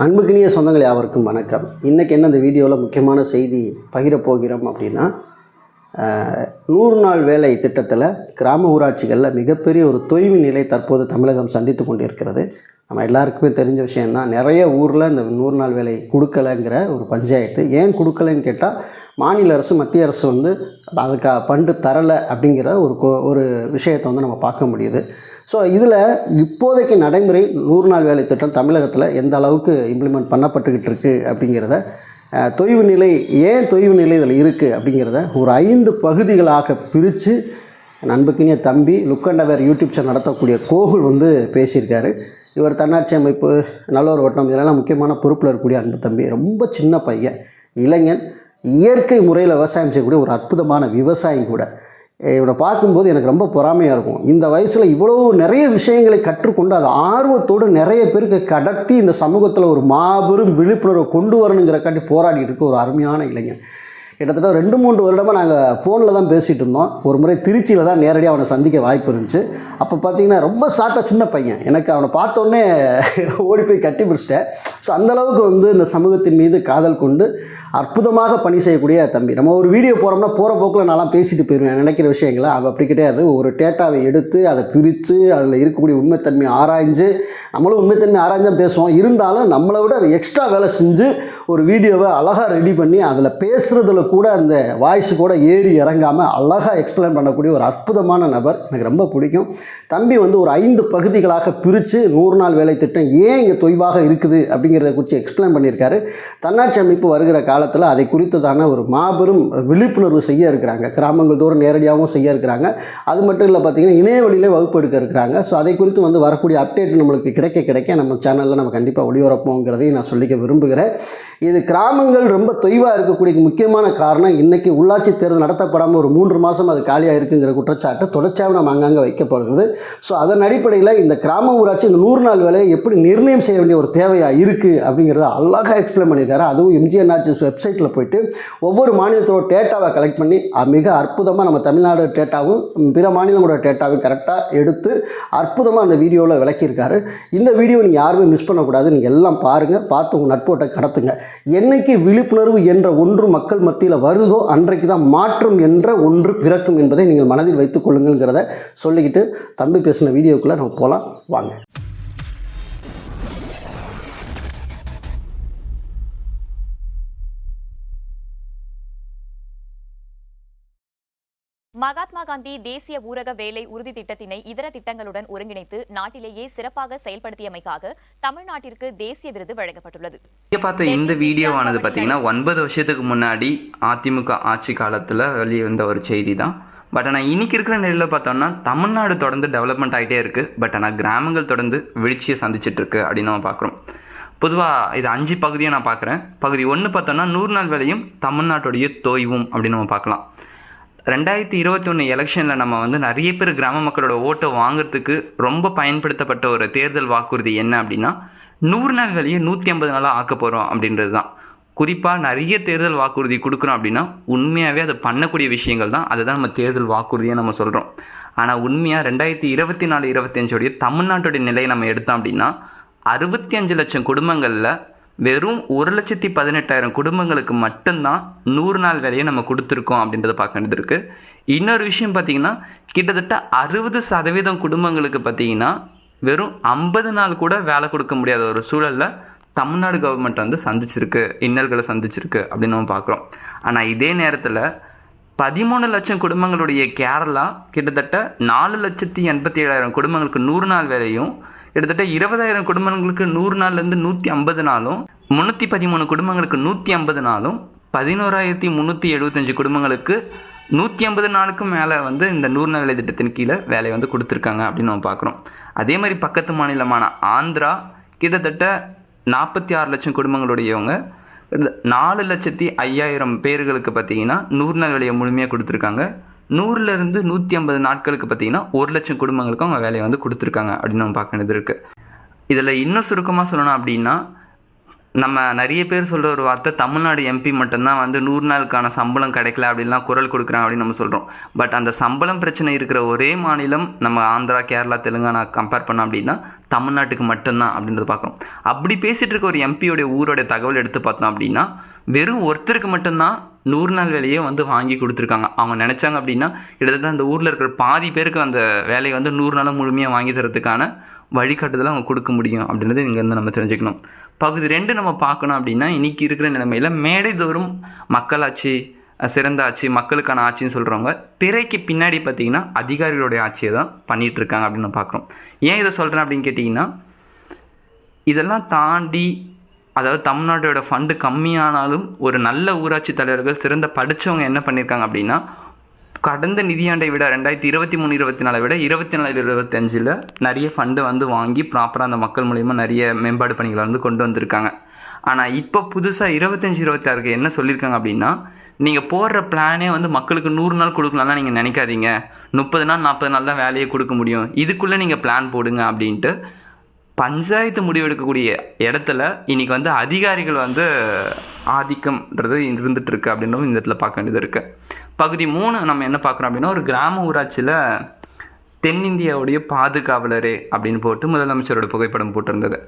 அன்புக்கினிய சொந்தங்கள் யாவருக்கும் வணக்கம். இன்றைக்கி என்ன இந்த வீடியோவில் முக்கியமான செய்தி பகிரப்போகிறோம் அப்படின்னா நூறு நாள் வேலை திட்டத்தில் கிராம ஊராட்சிகளில் மிகப்பெரிய ஒரு தொய்வு நிலை தற்போது தமிழகம் சந்தித்து கொண்டிருக்கிறது. நம்ம எல்லாருக்குமே தெரிஞ்ச விஷயந்தான் நிறைய ஊரில் இந்த நூறு நாள் வேலை கொடுக்கலைங்கிற ஒரு பஞ்சாயத்து ஏன் கொடுக்கலைன்னு கேட்டால் மாநில அரசு மத்திய அரசு வந்து அதுக்காக பண்டு தரலை அப்படிங்கிற ஒரு கோ- ஒரு விஷயத்தை வந்து நம்ம பார்க்க முடியுது. ஸோ இதில் இப்போதைக்கு நடைமுறை நூறு நாள் வேலை திட்டம் தமிழகத்தில் எந்த அளவுக்கு இம்ப்ளிமெண்ட் பண்ணப்பட்டுக்கிட்டு இருக்குது அப்படிங்கிறத தொய்வு நிலை ஏன் தொய்வு நிலை இதில் இருக்குது அப்படிங்கிறத ஒரு ஐந்து பகுதிகளாக பிரித்து நண்புக்கினிய தம்பி லுக்கண்டவர் யூடியூப் சேனல் நடத்தக்கூடிய கோகுல் வந்து பேசியிருக்காரு. இவர் தன்னாட்சி அமைப்பு நல்லோர் வட்டம் இதெல்லாம் முக்கியமான பொறுப்பில் இருக்கக்கூடிய அன்பு தம்பி ரொம்ப சின்ன பையன் இளைஞன் இயற்கை முறையில் விவசாயம் செய்யக்கூடிய ஒரு அற்புதமான விவசாயம் கூட. இவனை பார்க்கும்போது எனக்கு ரொம்ப பொறாமையாக இருக்கும். இந்த வயசில் இவ்வளோ நிறைய விஷயங்களை கற்றுக்கொண்டு அது ஆர்வத்தோடு நிறைய பேருக்கு கடத்தி இந்த சமூகத்தில் ஒரு மாபெரும் விழிப்புணர்வை கொண்டு வரணுங்கிறக்காண்டி போராடிட்டு இருக்க ஒரு அருமையான இளைஞன். கிட்டத்தட்ட ரெண்டு மூன்று வருடமாக நாங்கள் ஃபோனில் தான் பேசிகிட்டு இருந்தோம். ஒரு முறை திருச்சியில் தான் நேரடியாக அவனை சந்திக்க வாய்ப்பு இருந்துச்சு. அப்போ பார்த்தீங்கன்னா ரொம்ப சாட்டாக சின்ன பையன். எனக்கு அவனை பார்த்தோன்னே ஓடி போய் கட்டி பிடிச்சிட்டேன். ஸோ அந்தளவுக்கு வந்து இந்த சமூகத்தின் மீது காதல் கொண்டு அற்புதமாக பணி செய்யக்கூடிய தம்பி. நம்ம ஒரு வீடியோ போகிறோம்னா போகிற போக்கில் நான்லாம் பேசிட்டு போயிடுவேன் நினைக்கிற விஷயங்களை அவன் அப்படி கிடையாது. ஒரு டேட்டாவை எடுத்து அதை பிரித்து அதில் இருக்கக்கூடிய உண்மைத்தன்மையை ஆராய்ஞ்சு நம்மளும் உண்மைத்தன்மை ஆராய்ஞ்சு பேசுவோம். இருந்தாலும் நம்மளை விட எக்ஸ்ட்ரா வேலை செஞ்சு ஒரு வீடியோவை அழகாக ரெடி பண்ணி அதில் பேசுகிறதுல கூட அந்த வாய்ஸ் கூட ஏறி இறங்காமல் அழகாக எக்ஸ்பிளைன் பண்ணக்கூடிய ஒரு அற்புதமான நபர். எனக்கு ரொம்ப பிடிக்கும். தம்பி வந்து ஒரு ஐந்து பகுதிகளாக பிரித்து நூறு நாள் வேலை திட்டம் ஏன் இங்கே தொய்வாக இருக்குது அப்படிங்கிறத குறித்து எக்ஸ்பிளைன் பண்ணியிருக்காரு. தன்னாட்சி அமைப்பு வருகிற காலத்தில் அதை குறித்ததான ஒரு மாபெரும் விழிப்புணர்வு செய்ய இருக்கிறாங்க. கிராமங்கள் தோறும் நேரடியாகவும் செய்ய இருக்கிறாங்க. அது மட்டும் இல்லை பார்த்தீங்கன்னா இணைய வழியிலே வகுப்பு எடுக்க இருக்கிறாங்க. ஸோ அதை குறித்து வந்து வரக்கூடிய அப்டேட் நம்மளுக்கு கிடைக்க கிடைக்க நம்ம சேனலில் நம்ம கண்டிப்பாக ஒளிபரப்போங்கிறதையும் நான் சொல்லிக்க விரும்புகிறேன். இது கிராமங்கள் ரொம்ப தொய்வாக இருக்கக்கூடிய முக்கியமான காரணம் இன்றைக்கி உள்ளாட்சி தேர்தல் நடத்தப்படாமல் ஒரு மூன்று மாதம் அது காலியாக இருக்குங்கிற குற்றச்சாட்டு தொடர்ச்சியாக நம்ம அங்கங்கே வைக்கப்படுகிறது. ஸோ அதன் அடிப்படையில் இந்த கிராம ஊராட்சி இந்த நூறு நாள் வேலையை எப்படி நிர்ணயம் செய்ய வேண்டிய ஒரு தேவையாக இருக்குது அப்படிங்கிறத அழகாக எக்ஸ்பிளைன் பண்ணியிருக்காரு. அதுவும் எம்ஜிஎன் நாச்சிஸ் வெப்சைட்டில் போயிட்டு ஒவ்வொரு மாநிலத்தோட டேட்டாவை கலெக்ட் பண்ணி மிக அற்புதமாக நம்ம தமிழ்நாடு டேட்டாவும் பிற மாநிலங்களோட டேட்டாவும் கரெக்டாக எடுத்து அற்புதமாக அந்த வீடியோவில் விளக்கியிருக்காரு. இந்த வீடியோ நீங்கள் யாருமே மிஸ் பண்ணக்கூடாது. நீங்கள் எல்லாம் பாருங்கள் பார்த்து உங்கள் நட்போட்டை கடத்துங்க. என்னைக்கு விழிப்புணர்வு என்ற ஒன்று மக்கள் மத்தியில் வருதோ அன்றைக்கு தான் மாற்றம் என்ற ஒன்று பிறக்கும் என்பதை நீங்கள் மனதில் வைத்துக் கொள்ளுங்கிறத சொல்லிக்கிட்டு தம்பி பேசின வீடியோக்குள்ளே நம்ம போகலாம் வாங்க. மகாத்மா காந்தி தேசிய ஊரக வேலை உறுதி திட்டத்தினை இதர திட்டங்களுடன் ஒருங்கிணைத்து நாட்டிலேயே சிறப்பாக செயல்படுத்தியமைக்காக தமிழ்நாட்டிற்கு தேசிய விருது வழங்கப்பட்டுள்ளது. இங்கே பார்த்த இந்த வீடியோவானது பார்த்தீங்கன்னா ஒன்பது வருஷத்துக்கு முன்னாடி அதிமுக ஆட்சி காலத்தில் வெளியே வந்த ஒரு செய்தி தான். பட் ஆனால் இன்னைக்கு இருக்கிற நிலையில் பார்த்தோம்னா தமிழ்நாடு தொடர்ந்து டெவலப்மெண்ட் ஆகிட்டே இருக்குது பட் ஆனால் கிராமங்கள் தொடர்ந்து வீழ்ச்சியை சந்திச்சிட்ருக்கு அப்படின்னு நம்ம பார்க்குறோம். பொதுவாக இது அஞ்சு பகுதியை நான் பார்க்குறேன். பகுதி ஒன்று பார்த்தோம்னா நூறு நாள் வேலையும் தமிழ்நாட்டுடைய தோய்வும் அப்படின்னு நம்ம பார்க்கலாம். ரெண்டாயிரத்தி இருபத்தி ஒன்று எலெக்ஷனில் நம்ம வந்து நிறைய பேர் கிராம மக்களோட ஓட்டை வாங்குறதுக்கு ரொம்ப பயன்படுத்தப்பட்ட ஒரு தேர்தல் வாக்குறுதி என்ன அப்படின்னா நூறு நாள் வேலையை நூற்றி ஐம்பது நாளாக ஆக்க போகிறோம் அப்படின்றது தான் குறிப்பாக நிறைய தேர்தல் வாக்குறுதி கொடுக்குறோம் அப்படின்னா உண்மையாகவே அதை பண்ணக்கூடிய விஷயங்கள் தான் அதை தான் நம்ம தேர்தல் வாக்குறுதியாக நம்ம சொல்கிறோம் ஆனால் உண்மையாக ரெண்டாயிரத்தி இருபத்தி நாலு இருபத்தஞ்சோடைய தமிழ்நாட்டுடைய நிலையை நம்ம எடுத்தோம் அப்படின்னா அறுபத்தி அஞ்சு லட்சம் குடும்பங்களில் வெறும் ஒரு லட்சத்தி பதினெட்டாயிரம் குடும்பங்களுக்கு மட்டும்தான் நூறு நாள் வேலையை நம்ம கொடுத்துருக்கோம் அப்படின்றத பார்க்க வேண்டியது இருக்குது இன்னொரு விஷயம் பார்த்தீங்கன்னா கிட்டத்தட்ட அறுபது சதவீதம் குடும்பங்களுக்கு பார்த்தீங்கன்னா வெறும் ஐம்பது நாள் கூட வேலை கொடுக்க முடியாத ஒரு சூழலில் தமிழ்நாடு கவர்மெண்ட் வந்து சந்திச்சிருக்கு இன்னல்களை சந்திச்சிருக்கு அப்படின்னு நம்ம பார்க்குறோம். ஆனால் இதே நேரத்தில் பதிமூணு லட்சம் குடும்பங்களுடைய கேரளா கிட்டத்தட்ட நாலு லட்சத்தி எண்பத்தி ஏழாயிரம் குடும்பங்களுக்கு நூறு நாள் வேலையும் கிட்டத்தட்ட இருபதாயிரம் குடும்பங்களுக்கு நூறு நாள்லேருந்து நூற்றி ஐம்பது நாளும் முந்நூற்றி பதிமூணு குடும்பங்களுக்கு நூற்றி ஐம்பது நாளும் பதினோராயிரத்தி முந்நூற்றி எழுபத்தஞ்சு குடும்பங்களுக்கு நூற்றி ஐம்பது நாளுக்கும் மேலே வந்து இந்த நூறு நாள் வேலை திட்டத்தின் கீழே வேலையை வந்து கொடுத்துருக்காங்க அப்படின்னு நம்ம பார்க்குறோம். அதே மாதிரி பக்கத்து மாநிலமான ஆந்திரா கிட்டத்தட்ட நாற்பத்தி ஆறு லட்சம் குடும்பங்களுடையவங்க. நாலு லட்சத்தி ஐயாயிரம் பேர்களுக்கு பார்த்தீங்கன்னா நூறு நாள் வேலையை முழுமையாக கொடுத்துருக்காங்க. நூறுலேருந்து நூற்றி ஐம்பது நாட்களுக்கு பார்த்தீங்கன்னா ஒரு லட்சம் குடும்பங்களுக்கும் அவங்க வேலையை வந்து கொடுத்துருக்காங்க அப்படின்னு நம்ம பார்க்க வேண்டியது இருக்குது இதில் இன்னும் சுருக்கமாக சொல்லணும் அப்படின்னா நம்ம நிறைய பேர் சொல்கிற ஒரு வார்த்தை தமிழ்நாடு எம்பி மட்டும்தான் வந்து நூறு நாளுக்கான சம்பளம் கிடைக்கல அப்படின்லாம் குரல் கொடுக்குறான் அப்படின்னு நம்ம சொல்கிறோம் பட் அந்த சம்பளம் பிரச்சனை இருக்கிற ஒரே மாநிலம் நம்ம ஆந்திரா கேரளா தெலுங்கானா கம்பேர் பண்ணோம் அப்படின்னா தமிழ்நாட்டுக்கு மட்டும்தான் அப்படின்றத பார்க்குறோம். அப்படி பேசிகிட்டு இருக்க ஒரு எம்பியோடைய ஊரோடைய தகவல் எடுத்து பார்த்தோம் அப்படின்னா வெறும் ஒருத்தருக்கு மட்டும்தான் நூறு நாள் வேலையே வந்து வாங்கி கொடுத்துருக்காங்க. அவங்க நினச்சாங்க அப்படின்னா கிட்டத்தட்ட அந்த ஊரில் இருக்கிற பாதி பேருக்கு அந்த வேலையை வந்து நூறு நாளும் முழுமையாக வாங்கி தரதுக்கான வழிகாட்டுதலை அவங்க கொடுக்க முடியும் அப்படின்றது இங்கேருந்து நம்ம தெரிஞ்சுக்கணும். பகுதி ரெண்டு நம்ம பார்க்கணும் அப்படின்னா இன்றைக்கி இருக்கிற நிலைமையில் மேடை தோறும் மக்களாட்சி சிறந்த ஆட்சி மக்களுக்கான ஆட்சின்னு சொல்கிறவங்க திரைக்கு பின்னாடி பார்த்தீங்கன்னா அதிகாரிகளுடைய ஆட்சியை தான் பண்ணிகிட்ருக்காங்க அப்படின்னு நம்ம பார்க்குறோம். ஏன் இதை சொல்கிறேன் அப்படின்னு கேட்டிங்கன்னா இதெல்லாம் தாண்டி அதாவது தமிழ்நாட்டோட ஃபண்டு கம்மியானாலும் ஒரு நல்ல ஊராட்சி தலைவர்கள் சிறந்த படித்தவங்க என்ன பண்ணியிருக்காங்க அப்படின்னா கடந்த நிதியாண்டை விட ரெண்டாயிரத்தி இருபத்தி மூணு இருபத்தி நாலை விட இருபத்தி நாலு இருபத்தஞ்சில் நிறைய ஃபண்டு வந்து வாங்கி ப்ராப்பராக அந்த மக்கள் மூலிமா நிறைய மேம்பாடு பணிகளை வந்து கொண்டு வந்திருக்காங்க. ஆனால் இப்போ புதுசாக இருபத்தஞ்சி இருபத்தாறுக்கு என்ன சொல்லியிருக்காங்க அப்படின்னா நீங்கள் போடுற பிளானே வந்து மக்களுக்கு நூறு நாள் கொடுக்கலாம்லாம் நீங்கள் நினைக்காதீங்க. முப்பது நாள் நாற்பது நாள் தான் வேலையை கொடுக்க முடியும். இதுக்குள்ளே நீங்கள் பிளான் போடுங்க அப்படின்ட்டு பஞ்சாயத்து முடிவெடுக்கக்கூடிய இடத்துல இன்றைக்கி வந்து அதிகாரிகள் வந்து ஆதிக்கம்ன்றது இருந்துட்டு இருக்கு இந்த இடத்துல பார்க்க வேண்டியது இருக்குது பகுதி மூணு நம்ம என்ன பார்க்குறோம் அப்படின்னா ஒரு கிராம ஊராட்சியில் தென்னிந்தியாவுடைய பாதுகாவலரே அப்படின்னு போட்டு முதலமைச்சரோட புகைப்படம் போட்டிருந்தது.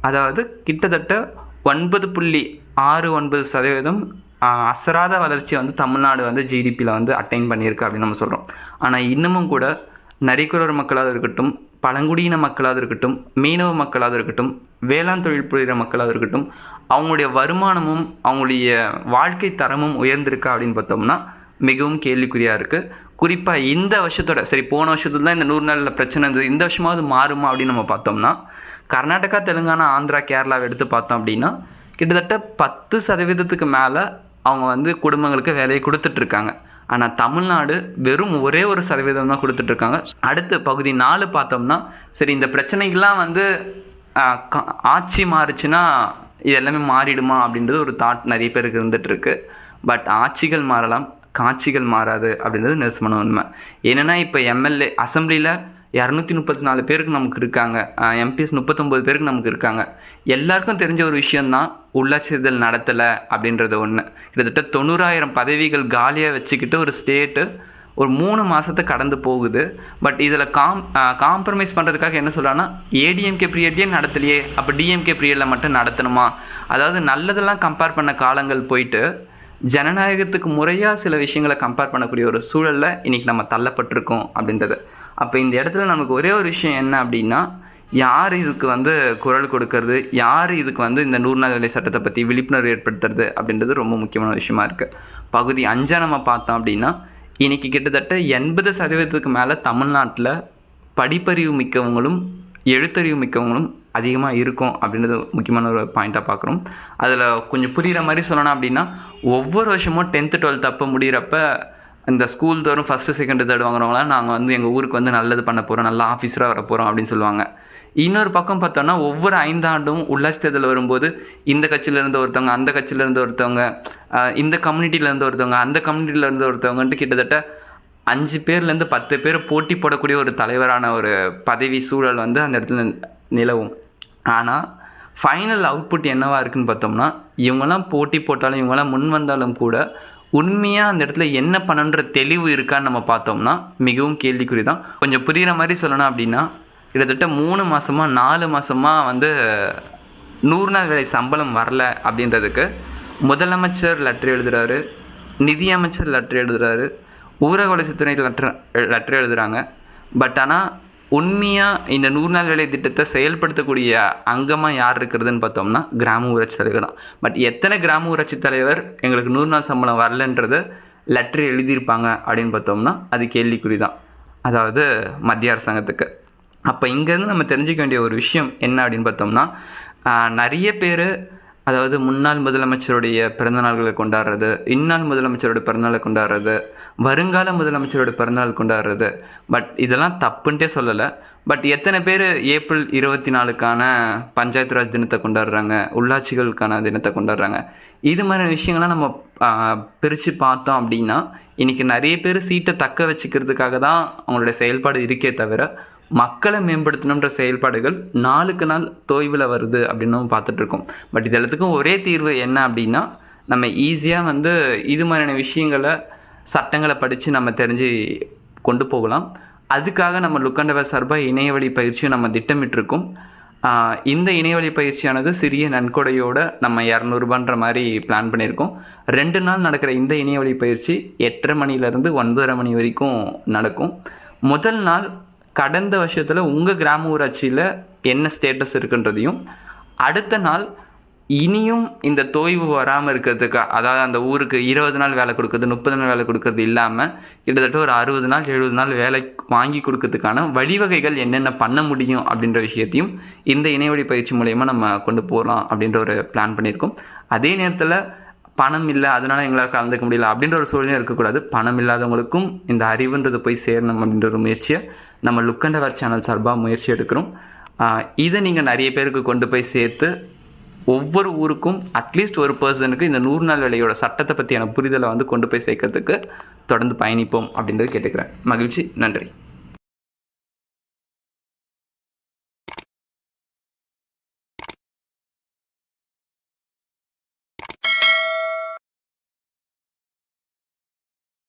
அதாவது கிட்டத்தட்ட ஒன்பது புள்ளி ஆறு ஒன்பது சதவீதம் அசராத வளர்ச்சி வந்து தமிழ்நாடு வந்து ஜிடிபியில் வந்து அட்டைன் பண்ணியிருக்கு அப்படின்னு நம்ம சொல்கிறோம் ஆனால் இன்னமும் கூட நரிக்குறவர் மக்களாக இருக்கட்டும் பழங்குடியின மக்களாக இருக்கட்டும் மீனவ மக்களாக இருக்கட்டும் வேளாண் தொழில் புரிகிற மக்களாக இருக்கட்டும் அவங்களுடைய வருமானமும் அவங்களுடைய வாழ்க்கை தரமும் உயர்ந்திருக்கா அப்படின்னு பார்த்தோம்னா மிகவும் கேள்விக்குறியாக இருக்குது குறிப்பாக இந்த வருஷத்தோட சரி போன வருஷத்துல தான் இந்த நூறு நாளில் பிரச்சனை இருந்தது இந்த வருஷமாவது மாறுமா அப்படின்னு நம்ம பார்த்தோம்னா கர்நாடகா தெலுங்கானா ஆந்திரா கேரளாவை எடுத்து பார்த்தோம் அப்படின்னா கிட்டத்தட்ட பத்து சதவீதத்துக்கு மேலே அவங்க வந்து குடும்பங்களுக்கு வேலையை கொடுத்துட்ருக்காங்க ஆனால் தமிழ்நாடு வெறும் ஒரே ஒரு சதவீதம் தான் கொடுத்துட்ருக்காங்க அடுத்து பகுதி நாலு பார்த்தோம்னா சரி இந்த பிரச்சனைகள்லாம் வந்து கா- ஆட்சி மாறுச்சுன்னா இது எல்லாமே மாறிடுமா அப்படின்றது ஒரு தாட் நிறைய பேருக்கு இருந்துகிட்ருக்கு பட் ஆட்சிகள் மாறலாம் காட்சிகள் மாறாது அப்படின்றது நெருசமான உண்மை என்னென்னா இப்போ எம்எல்ஏ அசம்பிளியில் இரநூத்தி முப்பத்தி நாலு பேருக்கு நமக்கு இருக்காங்க. எம்பிஎஸ் முப்பத்தொம்போது பேருக்கு நமக்கு இருக்காங்க. எல்லாருக்கும் தெரிஞ்ச ஒரு விஷயந்தான் உள்ளாட்சி தேர்தல் நடத்தலை அப்படின்றது ஒன்று கிட்டத்தட்ட தொண்ணூறாயிரம் பதவிகள் காலியாக வச்சுக்கிட்டு ஒரு ஸ்டேட்டு ஒரு மூணு மாதத்தை கடந்து போகுது. பட் இதில் காம் காம்ப்ரமைஸ் பண்ணுறதுக்காக என்ன சொல்கிறாங்கன்னா ஏடிஎம்கே பீரியட்லேயே நடத்தலையே. அப்போ டிஎம்கே பீரியடில் மட்டும் நடத்தணுமா? அதாவது நல்லதெல்லாம் கம்பேர் பண்ண காலங்கள் போயிட்டு ஜனநாயகத்துக்கு முறையாக சில விஷயங்களை கம்பேர் பண்ணக்கூடிய ஒரு சூழலில் இன்றைக்கி நம்ம தள்ளப்பட்டிருக்கோம் அப்படின்றது. அப்போ இந்த இடத்துல நமக்கு ஒரே ஒரு விஷயம் என்ன அப்படின்னா யார் இதுக்கு வந்து குரல் கொடுக்கறது? யார் இதுக்கு வந்து இந்த நூறு நாள் வேலை சட்டத்தை பற்றி விழிப்புணர்வு ஏற்படுத்துறது அப்படின்றது ரொம்ப முக்கியமான விஷயமா இருக்குது பகுதி அஞ்சாக நம்ம பார்த்தோம் அப்படின்னா இன்றைக்கி கிட்டத்தட்ட எண்பது சதவீதத்துக்கு மேலே தமிழ்நாட்டில் படிப்பறிவு மிக்கவங்களும் எழுத்தறிவு மிக்கவங்களும் அதிகமாக இருக்கும் அப்படின்றது முக்கியமான ஒரு பாயிண்ட்டாக பார்க்குறோம். அதில் கொஞ்சம் புரிகிற மாதிரி சொல்லணும் அப்படின்னா ஒவ்வொரு வருஷமும் டென்த்து டுவெல்த் அப்போ முடிகிறப்ப இந்த ஸ்கூல் தோறும் ஃபஸ்ட்டு செகண்ட் தேர்ட் வாங்குறவங்களாம் நாங்கள் வந்து எங்கள் ஊருக்கு வந்து நல்லது பண்ண போகிறோம் நல்ல ஆஃபீஸராக வர போகிறோம் அப்படின்னு சொல்லுவாங்க. இன்னொரு பக்கம் பார்த்தோம்னா ஒவ்வொரு ஐந்தாண்டும் உள்ளாட்சி தேர்தல் வரும்போது இந்த கட்சியிலேருந்து ஒருத்தவங்க அந்த கட்சியிலேருந்து ஒருத்தவங்க இந்த கம்யூனிட்டியிலேருந்து ஒருத்தவங்க அந்த கம்யூனிட்டியிலேருந்து ஒருத்தவங்கன்ட்டு கிட்டத்தட்ட அஞ்சு பேர்லேருந்து பத்து பேர் போட்டி போடக்கூடிய ஒரு தலைவரான ஒரு பதவி சூழல் வந்து அந்த இடத்துல நிலவும். ஆனால் ஃபைனல் அவுட்புட் என்னவாக இருக்குன்னு பார்த்தோம்னா இவங்கெல்லாம் போட்டி போட்டாலும் இவங்கெல்லாம் முன் வந்தாலும் கூட உண்மையாக அந்த இடத்துல என்ன பண்ணணுன்ற தெளிவு இருக்கான்னு நம்ம பார்த்தோம்னா மிகவும் கேள்விக்குறி தான் கொஞ்சம் புரிகிற மாதிரி சொல்லணும் அப்படின்னா கிட்டத்தட்ட மூணு மாதமாக நாலு மாதமாக வந்து நூறு நாள் வேலை சம்பளம் வரல அப்படின்றதுக்கு முதலமைச்சர் லெட்டர் எழுதுகிறாரு நிதியமைச்சர் லெட்டர் எழுதுகிறாரு ஊரக வளர்ச்சித்துறை லெட்டர் லெட்டர் எழுதுகிறாங்க பட் ஆனால் உண்மையாக இந்த நூறு நாள் வேலை திட்டத்தை செயல்படுத்தக்கூடிய அங்கமாக யார் இருக்கிறதுன்னு பார்த்தோம்னா கிராம ஊராட்சி தலைவர் தான். பட் எத்தனை கிராம ஊராட்சி தலைவர் எங்களுக்கு நூறு நாள் சம்பளம் வரலன்றதை லெட்டர் எழுதியிருப்பாங்க அப்படின்னு பார்த்தோம்னா அது கேள்விக்குறி தான். அதாவது மத்திய அரசாங்கத்துக்கு. அப்போ இங்கேருந்து நம்ம தெரிஞ்சுக்க வேண்டிய ஒரு விஷயம் என்ன அப்படின்னு பார்த்தோம்னா நிறைய பேர் அதாவது முன்னாள் முதலமைச்சருடைய பிறந்தநாள்களை கொண்டாடுறது இந்நாள் முதலமைச்சரோட பிறந்தநாளை கொண்டாடுறது வருங்கால முதலமைச்சரோட பிறந்தநாள் கொண்டாடுறது. பட் இதெல்லாம் தப்புன்ட்டே சொல்லலை. பட் எத்தனை பேர் ஏப்ரல் இருபத்தி நாலுக்கான பஞ்சாயத்து ராஜ் தினத்தை கொண்டாடுறாங்க உள்ளாட்சிகளுக்கான தினத்தை கொண்டாடுறாங்க. இது மாதிரி விஷயங்கள்லாம் நம்ம பிரித்து பார்த்தோம் அப்படின்னா இன்றைக்கி நிறைய பேர் சீட்டை தக்க வச்சுக்கிறதுக்காக தான் அவங்களோட செயல்பாடு இருக்கே தவிர மக்களை மேம்படுத்தணுன்ற செயல்பாடுகள் நாளுக்கு நாள் தொய்வில் வருது அப்படின்னு பார்த்துட்டு இருக்கோம் பட் இது எல்லாத்துக்கும் ஒரே தீர்வு என்ன அப்படின்னா நம்ம ஈஸியாக வந்து இது மாதிரியான விஷயங்களை சட்டங்களை படித்து நம்ம தெரிஞ்சு கொண்டு போகலாம். அதுக்காக நம்ம லுக்கண்டவ சார்பாக இணையவழி பயிற்சியும் நம்ம திட்டமிட்டிருக்கோம். இந்த இணையவழி பயிற்சியானது சிறிய நன்கொடையோடு நம்ம இரநூறுபான்ற மாதிரி பிளான் பண்ணியிருக்கோம். ரெண்டு நாள் நடக்கிற இந்த இணையவழி பயிற்சி எட்டரை மணிலேருந்து ஒன்பதரை மணி வரைக்கும் நடக்கும். முதல் நாள் கடந்த வருஷத்தில் உங்கள் கிராம ஊராட்சியில் என்ன ஸ்டேட்டஸ் இருக்குன்றதையும் அடுத்த நாள் இனியும் இந்த தோய்வு வராமல் இருக்கிறதுக்கு அதாவது அந்த ஊருக்கு இருபது நாள் வேலை கொடுக்குறது முப்பது நாள் வேலை கொடுக்கறது இல்லாமல் கிட்டத்தட்ட ஒரு அறுபது நாள் எழுபது நாள் வேலை வாங்கி கொடுக்கறதுக்கான வழிவகைகள் என்னென்ன பண்ண முடியும் அப்படின்ற விஷயத்தையும் இந்த இணையவழி பயிற்சி மூலயமா நம்ம கொண்டு போகலாம் அப்படின்ற ஒரு பிளான் பண்ணியிருக்கோம். அதே நேரத்தில் பணம் இல்லை அதனால் எங்களால் கலந்துக்க முடியல அப்படின்ற ஒரு சூழ்நிலை இருக்கக்கூடாது. பணம் இல்லாதவங்களுக்கும் இந்த அறிவுன்றது போய் சேரணும் அப்படின்ற ஒரு முயற்சியை நம்ம லுக் அண்ட் அவர் சேனல் சார்பாக முயற்சி எடுக்கிறோம். இதை நீங்கள் நிறைய பேருக்கு கொண்டு போய் சேர்த்து ஒவ்வொரு ஊருக்கும் அட்லீஸ்ட் ஒரு பர்சனுக்கு இந்த நூறு நாள் வேலையோட சட்டத்தை பற்றியான புரிதலை வந்து கொண்டு போய் சேர்க்கறதுக்கு தொடர்ந்து பயணிப்போம் அப்படின்றது கேட்டுக்கிறேன். மகிழ்ச்சி நன்றி.